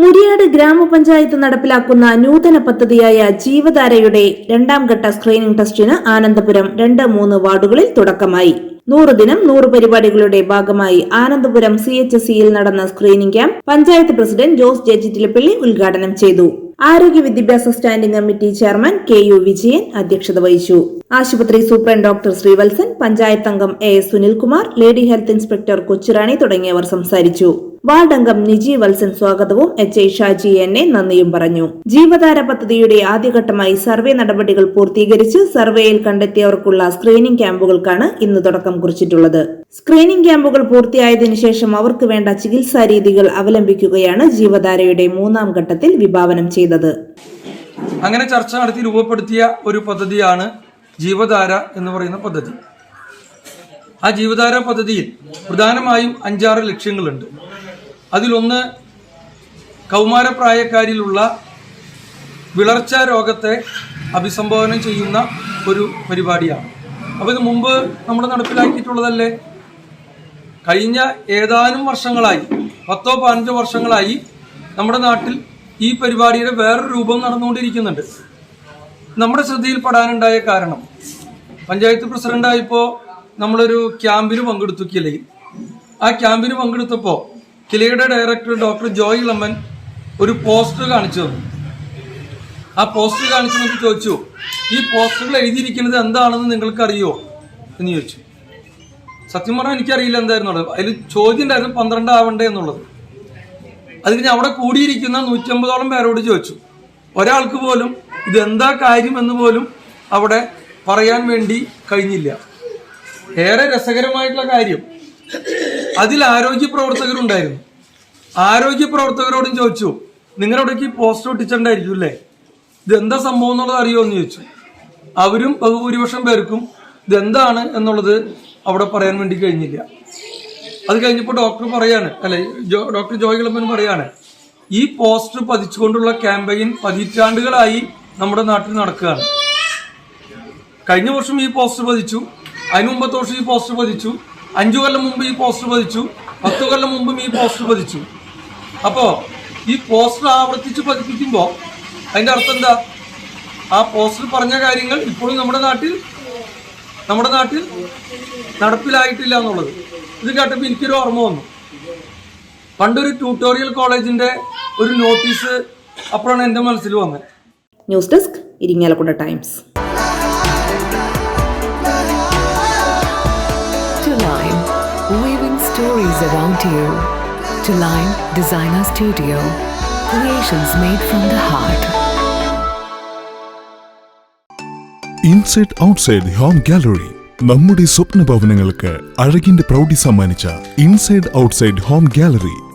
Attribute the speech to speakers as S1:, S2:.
S1: മുരിയാട് ഗ്രാമപഞ്ചായത്ത് നടപ്പിലാക്കുന്ന നൂതന പദ്ധതിയായ ജീവധാരയുടെ രണ്ടാം ഘട്ട സ്ക്രീനിംഗ് ടെസ്റ്റിന് ആനന്ദപുരം രണ്ട് മൂന്ന് വാർഡുകളിൽ തുടക്കമായി. നൂറ് ദിനം നൂറ് പരിപാടികളുടെ ഭാഗമായി ആനന്ദപുരം സി എച്ച് സിയിൽ നടന്ന screening camp panchayat president Jose ജെജിറ്റിലപ്പള്ളി ഉദ്ഘാടനം ചെയ്തു. ആരോഗ്യ വിദ്യാഭ്യാസ standing committee chairman K U Vijayan അധ്യക്ഷത വഹിച്ചു. ആശുപത്രി സൂപ്രണ്ട് ഡോക്ടർ ശ്രീവത്സൻ പഞ്ചായത്ത് അംഗം A S Sunilkumar lady health inspector Kochurani തുടങ്ങിയവർ സംസാരിച്ചു. വാർഡ് അംഗം നിജി വത്സൻ സ്വാഗതവും H I Shaji N A നന്ദിയും പറഞ്ഞു. ജീവധാര പദ്ധതിയുടെ ആദ്യഘട്ടമായി സർവേ നടപടികൾ പൂർത്തീകരിച്ച് സർവേയിൽ കണ്ടെത്തിയവർക്കുള്ള സ്ക്രീനിംഗ് ക്യാമ്പുകൾക്കാണ് ഇന്ന് തുടക്കം കുറിച്ചിട്ടുള്ളത്. സ്ക്രീനിംഗ് ക്യാമ്പുകൾ പൂർത്തിയായതിനു ശേഷം അവർക്ക് വേണ്ട ചികിത്സാ രീതികൾ അവലംബിക്കുകയാണ് ജീവധാരയുടെ മൂന്നാം ഘട്ടത്തിൽ വിഭാവനം ചെയ്തത്.
S2: അങ്ങനെ ചർച്ച നടത്തി രൂപപ്പെടുത്തിയ ഒരു പദ്ധതിയാണ് ജീവധാര എന്ന് പറയുന്ന പദ്ധതി. ആ ജീവധാര പദ്ധതിയിൽ പ്രധാനമായും അഞ്ചാറ് ലക്ഷ്യങ്ങളുണ്ട്. അതിലൊന്ന് കൗമാരപ്രായക്കാരിലുള്ള വിളർച്ച രോഗത്തെ അഭിസംബോധന ചെയ്യുന്ന ഒരു പരിപാടിയാണ്. അപ്പോൾ ഇത് മുമ്പ് നമ്മൾ നടപ്പിലാക്കിയിട്ടുള്ളതല്ലേ? കഴിഞ്ഞ ഏതാനും വർഷങ്ങളായി പത്തോ പതിനഞ്ചോ വർഷങ്ങളായി നമ്മുടെ നാട്ടിൽ ഈ പരിപാടിയുടെ വേറൊരു രൂപം നടന്നുകൊണ്ടിരിക്കുന്നുണ്ട്. നമ്മുടെ ശ്രദ്ധയിൽപ്പെടാനുണ്ടായ കാരണം. പഞ്ചായത്ത് പ്രസിഡന്റായപ്പോൾ നമ്മളൊരു ക്യാമ്പിന് പങ്കെടുത്തു കിലയിൽ ആ ക്യാമ്പിന് പങ്കെടുത്തപ്പോൾ കിലയുടെ ഡയറക്ടർ ഡോക്ടർ ജോയ് ലമ്മൻ ഒരു പോസ്റ്റർ കാണിച്ചു തന്നു. ആ പോസ്റ്റർ കാണിച്ചു നമുക്ക് ചോദിച്ചു ഈ പോസ്റ്ററിൽ എഴുതിയിരിക്കുന്നത് എന്താണെന്ന് നിങ്ങൾക്ക് അറിയോ എന്ന് ചോദിച്ചു. സത്യം പറഞ്ഞാൽ എനിക്കറിയില്ല എന്തായിരുന്നുള്ളത്. അതിൽ ചോദ്യം ഉണ്ടായിരുന്നു പന്ത്രണ്ട് ആവണ്ടേ എന്നുള്ളത്. അത് കഴിഞ്ഞ് അവിടെ കൂടിയിരിക്കുന്ന നൂറ്റമ്പതോളം പേരോട് ചോദിച്ചു. ഒരാൾക്ക് പോലും ഇതെന്താ കാര്യം എന്ന് പോലും അവിടെ പറയാൻ വേണ്ടി കഴിഞ്ഞില്ല. ഏറെ രസകരമായിട്ടുള്ള കാര്യം. അതിൽ ആരോഗ്യ പ്രവർത്തകരുണ്ടായിരുന്നു. ആരോഗ്യ പ്രവർത്തകരോടും ചോദിച്ചു നിങ്ങളവിടേക്ക് പോസ്റ്റർ ഒട്ടിച്ചിട്ടുണ്ടായിരിക്കും അല്ലേ? ഇതെന്താ സംഭവം എന്നുള്ളത് അറിയോ എന്ന് ചോദിച്ചു. അവരും ബഹുഭൂരിപക്ഷം പേർക്കും ഇതെന്താണ് എന്നുള്ളത് അവിടെ പറയാൻ വേണ്ടി കഴിഞ്ഞില്ല. അത് കഴിഞ്ഞപ്പോൾ ഡോക്ടർ പറയാണ് അല്ലെ ഡോക്ടർ ജോയ് കിളമ്പൻ പറയാണ് ഈ പോസ്റ്റർ പതിച്ചുകൊണ്ടുള്ള ക്യാമ്പയിൻ പതിറ്റാണ്ടുകളായി നമ്മുടെ നാട്ടിൽ നടക്കുകയാണ്. കഴിഞ്ഞ വർഷം ഈ പോസ്റ്റർ പതിച്ചു അതിന് മുമ്പത്തെ വർഷം ഈ പോസ്റ്റർ പതിച്ചു അഞ്ചു കൊല്ലം മുമ്പ് ഈ പോസ്റ്റർ പതിച്ചു പത്തു കൊല്ലം മുമ്പും ഈ പോസ്റ്റർ പതിച്ചു. അപ്പോൾ ഈ പോസ്റ്റർ ആവർത്തിച്ച് പതിപ്പിക്കുമ്പോൾ അതിന്റെ അർത്ഥം എന്താ? ആ പോസ്റ്റർ പറഞ്ഞ കാര്യങ്ങൾ ഇപ്പോഴും നമ്മുടെ നാട്ടിൽ നമ്മുടെ നാട്ടിൽ നടപ്പിലായിട്ടില്ല എന്നുള്ളത്. ഇത് കേട്ടപ്പോൾ എനിക്കൊരു ഓർമ്മ വന്നു. പണ്ടൊരു ട്യൂട്ടോറിയൽ കോളേജിന്റെ ഒരു നോട്ടീസ് അപ്പോഴാണ് എന്റെ മനസ്സിൽ വന്നത്
S1: news desk Irinjalakuda Times
S3: weaving stories around you. To Lime Designer Studio, creations made from the heart.
S4: Inside Outside Home Gallery നമ്മുടെ സ്വപ്ന ഭവനങ്ങൾക്ക് അഴകിന്റെ പ്രൗഢി സമ്മാനിച്ച ഇൻസൈഡ് ഔട്ട്സൈഡ് ഹോം ഗാലറി